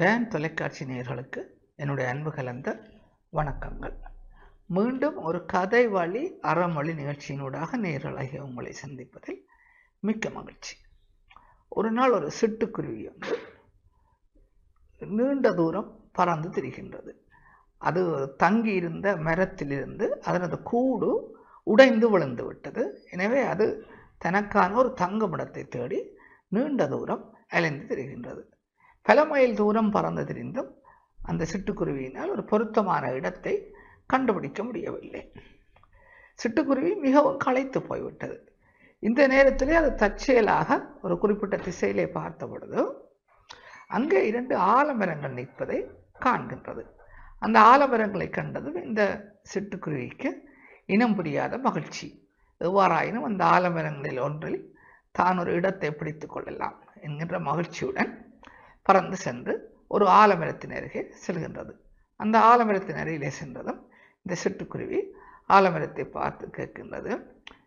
Tan தொலைக்காட்சி நேயர்களுக்கு என்னுடைய அன்பு கலந்த வணக்கங்கள். மீண்டும் ஒரு கதை வழி அறமொழி நிகழ்ச்சியினூடாக நேரலாகிய உங்களை சந்திப்பதில் மிக்க மகிழ்ச்சி. ஒரு நாள் ஒரு சிட்டுக்குருவி வந்து நீண்ட தூரம் பறந்து திரிகின்றது. அது தங்கியிருந்த மரத்திலிருந்து அதனது கூடு உடைந்து விழுந்து விட்டது. எனவே அது தனக்கான ஒரு தங்குமிடத்தை தேடி நீண்ட தூரம் அலைந்து திரிகின்றது. பல மைல் தூரம் பறந்து திரிந்தும் அந்த சிட்டுக்குருவியினால் ஒரு பொருத்தமான இடத்தை கண்டுபிடிக்க முடியவில்லை. சிட்டுக்குருவி மிகவும் களைத்து போய்விட்டது. இந்த நேரத்திலே அது தற்செயலாக ஒரு குறிப்பிட்ட திசையிலே பார்த்த பொழுது அங்கே இரண்டு ஆலமரங்கள் நிற்பதை காண்கின்றது. அந்த ஆலமரங்களை கண்டதும் இந்த சிட்டுக்குருவிக்கு இனம் புரியாத மகிழ்ச்சி. எவ்வாறாயினும் அந்த ஆலமரங்களில் ஒன்றில் தான் ஒரு இடத்தை பிடித்து கொள்ளலாம் என்கின்ற மகிழ்ச்சியுடன் பறந்து சென்று ஒரு ஆலமரத்தின் அருகே செல்கின்றது. அந்த ஆலமரத்தின் அருகிலே சென்றதும் இந்த சிட்டுக்குருவி ஆலமரத்தை பார்த்து கேட்கின்றது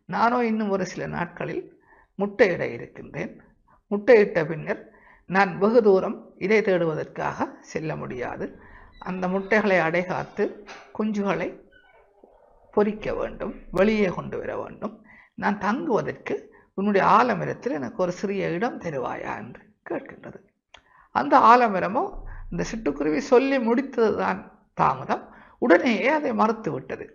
நானோ இன்னும் ஒரு சில நாட்களில் முட்டையிட இருக்கின்றேன். முட்டையிட்ட பின்னர் நான் வெகு தூரம் இதை தேடுவதற்காக செல்ல முடியாது. அந்த முட்டைகளை அடைகாத்து குஞ்சுகளை பொறிக்க வேண்டும் வெளியே கொண்டு வர வேண்டும். நான் தங்குவதற்கு உன்னுடைய ஆலமரத்தில் எனக்கு ஒரு சிறிய இடம் தருவாயா? என்று கேட்கின்றது. அந்த ஆலமரமோ இந்த சிட்டுக்குருவி சொல்லி முடித்ததுதான் தாமதம். உடனேயே அதை மறுத்து விட்டது.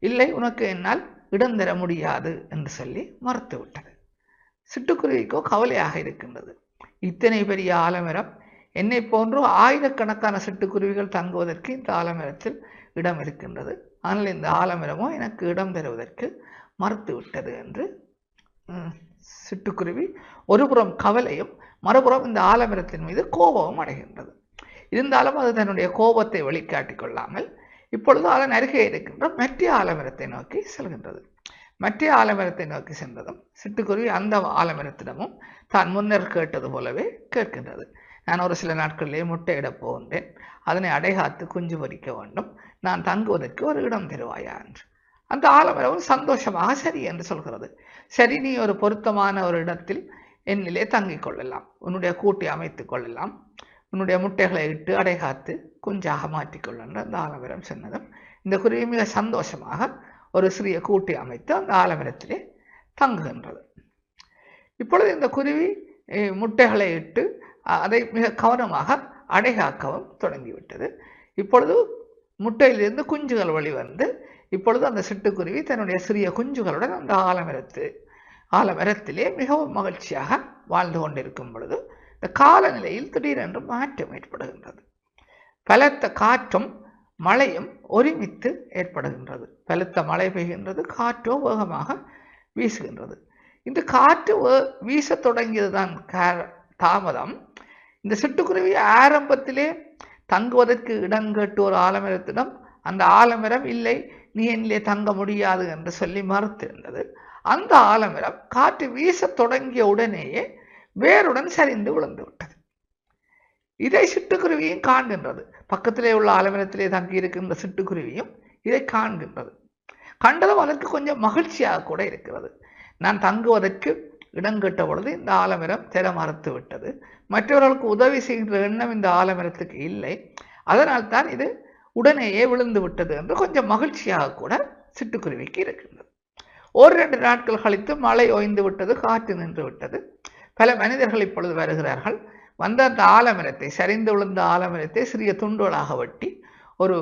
இல்லை உனக்கு என்னால் இடம் தர முடியாது என்று சொல்லி மறுத்து விட்டது. சிட்டுக்குருவிக்கோ கவலையாக இருக்கின்றது. இத்தனை பெரிய ஆலமரம் என்னை போன்று ஆயிரக்கணக்கான சிட்டுக்குருவிகள் தங்குவதற்கு இந்த ஆலமரத்தில் இடம் இருக்கின்றது. ஆனால் இந்த ஆலமரமோ எனக்கு இடம் தருவதற்கு மறுத்து விட்டது என்று சிட்டுக்குருவி ஒருபுறம் கவலையும் மறுபுறம் இந்த ஆலமரத்தின் மீது கோபமும் அடைகின்றது. இருந்தாலும் அது தன்னுடைய கோபத்தை வெளிக்காட்டிக் கொள்ளாமல் இப்பொழுது அதன் அருகே இருக்கின்ற மற்ற ஆலமரத்தை நோக்கி செல்கின்றது. மற்ற ஆலமரத்தை நோக்கி சென்றதும் சிட்டுக்குருவி அந்த ஆலமரத்திடமும் தான் முன்னர் கேட்டது போலவே கேட்கின்றது. நான் ஒரு சில நாட்களிலே முட்டையிடப் போகின்றேன். அதனை அடைகாத்து குஞ்சு பொறிக்க வேண்டும். நான் தங்குவதற்கு ஒரு இடம் தருவாயா என்று. அந்த ஆலமரமும் சந்தோஷமாக சரி என்று சொல்கிறது. சரி நீ ஒரு பொருத்தமான ஒரு இடத்தில் என்னிலே தங்கிக் கொள்ளலாம். உன்னுடைய கூட்டை அமைத்துக் கொள்ளலாம். உன்னுடைய முட்டைகளை இட்டு அடைகாத்து குஞ்சாக மாற்றிக்கொள்ளன்ற அந்த ஆலமரம் சொன்னதும் இந்த குருவி மிக சந்தோஷமாக ஒரு சிறிய கூட்டை அமைத்து அந்த ஆலமரத்திலே தங்குகின்றது. இப்பொழுது இந்த குருவி முட்டைகளை இட்டு அதை மிக கவனமாக அடைகாக்கவும் தொடங்கிவிட்டது. இப்பொழுது முட்டையிலிருந்து குஞ்சுகள் வெளிவந்து இப்பொழுது அந்த சிட்டுக்குருவி தன்னுடைய சிறிய குஞ்சுகளுடன் அந்த ஆலமரத்து ஆலமரத்திலே மிகவும் மகிழ்ச்சியாக வாழ்ந்து கொண்டிருக்கும் பொழுது இந்த காலநிலையில் திடீரென்று மாற்றம் ஏற்படுகின்றது. பலத்த காற்றும் மழையும் ஒருமித்து ஏற்படுகின்றது. பலத்த மழை பெய்கின்றது காற்றோ வேகமாக வீசுகின்றது. இந்த காற்று வீச தொடங்கியதுதான் தாமதம். இந்த சிட்டுக்குருவி ஆரம்பத்திலே தங்குவதற்கு இடம் கேட்டு ஒரு ஆலமரத்திடம் அந்த ஆலமரம் இல்லை நீ என்னிலே தங்க முடியாது என்று சொல்லி மறுத்திருந்தது. அந்த ஆலமரம் காற்று வீச தொடங்கிய உடனேயே வேருடன் சரிந்து விழுந்து விட்டது. இதை சிட்டுக்குருவியும் காண்கின்றது. பக்கத்திலே உள்ள ஆலமரத்திலே தங்கி இருக்கின்ற சிட்டுக்குருவியும் இதை காண்கின்றது. கண்டதும் அதற்கு கொஞ்சம் மகிழ்ச்சியாக கூட இருக்கிறது. நான் தங்குவதற்கு இடம் கெட்ட பொழுது இந்த ஆலமரம் திற மறுத்து விட்டது. மற்றவர்களுக்கு உதவி செய்கின்ற எண்ணம் இந்த ஆலமரத்துக்கு இல்லை. அதனால் தான் இது உடனேயே விழுந்து விட்டது என்று கொஞ்சம் மகிழ்ச்சியாக கூட சிட்டுக்குருவிக்கு இருக்கின்றது. ஒரு ரெண்டு நாட்கள் கழித்து மழை ஓய்ந்து விட்டது காற்று நின்று விட்டது. பல மனிதர்கள் இப்பொழுது வருகிறார்கள். வந்த அந்த ஆலமரத்தை சரிந்து விழுந்த ஆலமரத்தை சிறிய துண்டுகளாக வெட்டி ஒரு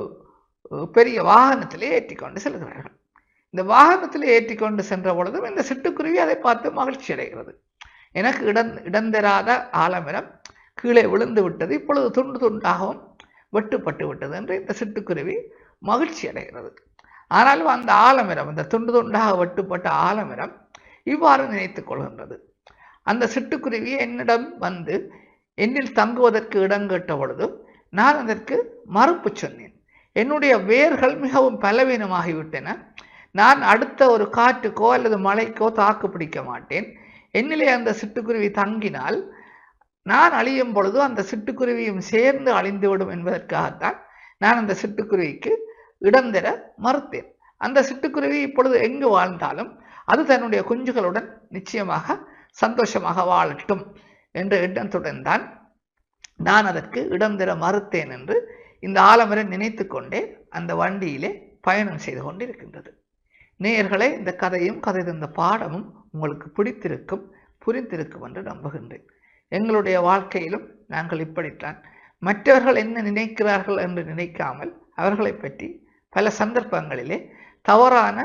பெரிய வாகனத்திலே ஏற்றி கொண்டு செல்கிறார்கள். இந்த வாகனத்தில் ஏற்றி கொண்டு சென்ற பொழுதும் இந்த சிட்டுக்குருவி அதை பார்த்து மகிழ்ச்சி அடைகிறது. எனக்கு இடம் இடந்தராத ஆலமரம் கீழே விழுந்து விட்டது. இப்பொழுது துண்டு துண்டாகவும் வெட்டுப்பட்டு விட்டது என்று இந்த சிட்டுக்குருவி மகிழ்ச்சி அடைகிறது. ஆனாலும் அந்த ஆலமரம் அந்த துண்டு துண்டாக வெட்டுப்பட்ட ஆலமரம் இவ்வாறு நினைத்து கொள்கின்றது. அந்த சிட்டுக்குருவி என்னிடம் வந்து என்னில் தங்குவதற்கு இடம் கேட்ட பொழுது நான் அதற்கு மறுப்பு சொன்னேன். என்னுடைய வேர்கள் மிகவும் பலவீனமாகிவிட்டன. நான் அடுத்த ஒரு காற்றுக்கோ அல்லது மழைக்கோ தாக்கு பிடிக்க மாட்டேன். என்னிலே அந்த சிட்டுக்குருவி தங்கினால் நான் அழியும் பொழுது அந்த சிட்டுக்குருவியும் சேர்ந்து அழிந்துவிடும் என்பதற்காகத்தான் நான் அந்த சிட்டுக்குருவிக்கு இடம் தர மறுத்தேன். அந்த சிட்டுக்குருவி இப்பொழுது எங்கு வாழ்ந்தாலும் அது தன்னுடைய குஞ்சுகளுடன் நிச்சயமாக சந்தோஷமாக வாழட்டும் என்ற எண்ணத்துடன் தான் நான் அதற்கு இடம் தர மறுத்தேன் என்று இந்த ஆலமரை நினைத்து கொண்டே அந்த வண்டியிலே பயணம் செய்து கொண்டிருக்கின்றது. நேயர்களே இந்த கதையும் கதை தந்த பாடமும் உங்களுக்கு பிடித்திருக்கும் புரிந்திருக்கும் என்று நம்புகின்றேன். எங்களுடைய வாழ்க்கையிலும் நாங்கள் இப்படித்தான். மற்றவர்கள் என்ன நினைக்கிறார்கள் என்று நினைக்காமல் அவர்களை பற்றி பல சந்தர்ப்பங்களிலே தவறான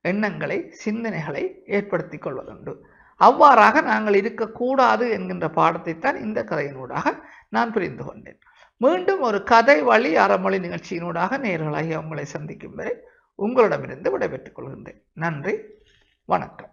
எண்ணங்களை சிந்தனைகளை ஏற்படுத்திக் கொள்வதுண்டு. அவ்வாறாக நாங்கள் இருக்கக்கூடாது என்கின்ற பாடத்தைத்தான் இந்த கதையினூடாக நான் புரிந்து கொண்டேன். மீண்டும் ஒரு கதை வழி அறமொழி நிகழ்ச்சியினூடாக நேர்களாகி உங்களை சந்திக்கும் வரை உங்களிடமிருந்து விடைபெற்றுக் கொள்கின்றேன். நன்றி வணக்கம்.